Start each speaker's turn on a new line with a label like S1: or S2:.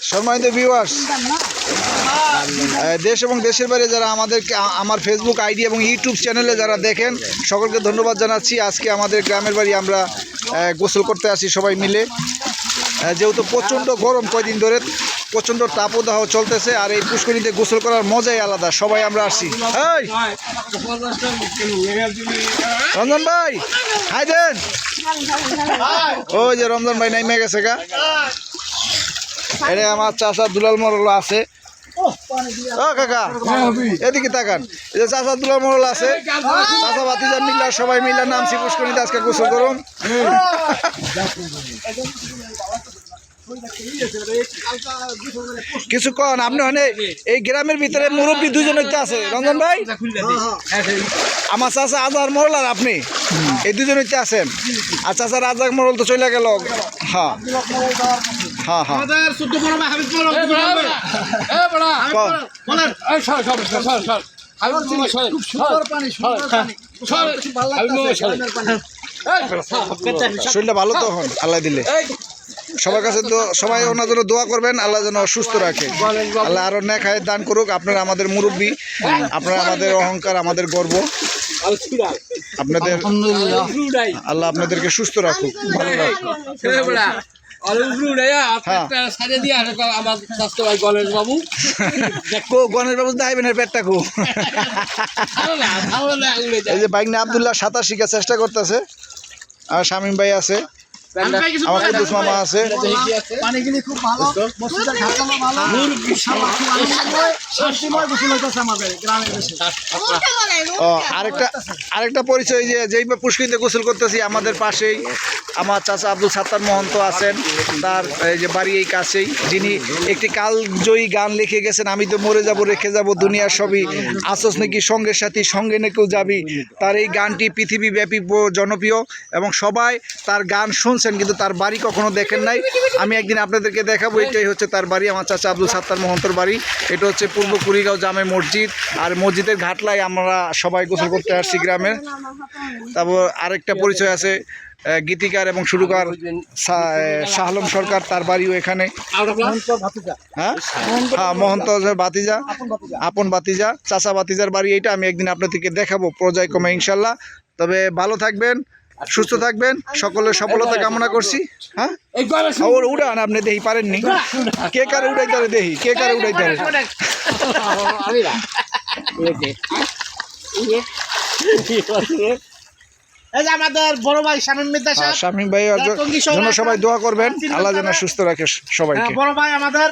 S1: সম্মানিত ভিউয়ার্স দেশ এবং দেশের বাইরে যারা আমাদেরকে আমার ফেসবুক আইডি এবং ইউটিউব চ্যানেলে যারা দেখেন সকলকে ধন্যবাদ জানাচ্ছি। আজকে আমাদের গ্রামের বাড়ি আমরা গোসল করতে আসি সবাই মিলে। যেহেতু প্রচণ্ড গরম কয়দিন ধরে প্রচণ্ড তাপদাহ চলতেছে আর এই পুষ্করিণীতে গোসল করার মজাই আলাদা। সবাই আমরা আসছি রঞ্জন ভাই হাই দেন। ওই যে রমজান ভাই নাইমে গেছে গা। এটা আমার চাষা দুলাল মরল আছে। ও কাকা। এদিকে তাকান। এই যে চাষা দুলাল মরল আছে। চাষা বাতিজা মিল্লা সবাই মিল্লা পুষ্করিণীতে আজকে গোসল করুন। কিছু কন আপনি হনে এই গ্রামের ভিতরে মুরব্বী দুজন আছে। রঞ্জন ভাই? আমার চাচা আজার মরল আর আপনি? এই দুজন হইতে আছেন। আর চাচা রাজাক মরল তো চলে গেল। হ্যাঁ। হ্যাঁ হ্যাঁ। শরীরটা ভালো তো হন আল্লাহ দিলে। সবার কাছে তো সবাই ওনার জন্য দোয়া করবেন আল্লাহ যেন সুস্থ রাখে। আল্লাহ আরও নেখায় দান করুক আপনারা আমাদের মুরব্বী আপনারা আমাদের অহংকার আমাদের গর্ব। আপনাদের আল্লাহ আপনাদেরকে সুস্থ রাখুক। ভালো এই যে বাইক না আবদুল্লাহ সাঁতার শিখার চেষ্টা করতেছে। আর শামীম ভাই আছে। আমার কুদ্দুস মামা আছে।
S2: পানিগুলি খুব ভালো মসজিদের ঘাটগুলো ভালো। ইনশাআল্লাহ খুব আনন্দময়, শান্তিময় গোসল হইতেছে আমাদের গ্রামের দেশে।
S1: ও আরেকটা আরেকটা পরিচয় যে যেই পুষ্করিতে গোসল করতেছি আমাদের পাশেই আমার চাচা আব্দুল সাত্তার মহন্ত আছেন। তার এই যে বাড়ি এই কাছেই। যিনি একটি কালজয়ী গান লিখে গেছেন আমি তো মরে যাব রেখে যাব দুনিয়ার সবই আসস নাকি সঙ্গের সাথী সঙ্গে নাকেও যাবি? তার এই গানটি পৃথিবীব্যাপী জনপ্রিয় এবং সবাই তার গান শুনছেন কিন্তু তার বাড়ি কখনো দেখেন নাই। আমি একদিন আপনাদেরকে দেখাবো এটাই হচ্ছে তার বাড়ি আমার চাচা আব্দুল সাত্তার মহন্তর বাড়ি। এটা হচ্ছে পূর্ব কুড়িগাঁও জামে মসজিদ আর মসজিদের ঘাটলায় আমরা সবাই গোসল করতে আসছি গ্রামের। তারপর আরেকটা পরিচয় আছে গীতিকার এবং সুরকার শা- আহ, শাহ আলম সরকার তার বাড়িও এখানে। হ্যাঁ? হ্যাঁ মহন্ত বাতিজা আপন বাতিজা চাচা বাতিজার বাড়ি এইটা আমি একদিন আপনাদেরকে দেখাবো পর্যায়ক্রমে ইনশাল্লাহ। তবে ভালো থাকবেন সুস্থ থাকবেন সকলের সফলতা কামনা করছি হ্যাঁ? ওর উড়ান আপনি দেখি পারেননি। কে কারে উড়াইতারে দেখি কে কারে উড়াইতারে
S3: এই যে আমাদের বড় ভাই শামীম মিদ্দা
S1: হ্যাঁ,
S3: সাহেব।
S1: শামীম ভাই জন্য সবাই দোয়া করবেন। আল্লাহ যেন সুস্থ রাখে সবাইকে।
S3: বড় ভাই আমাদের।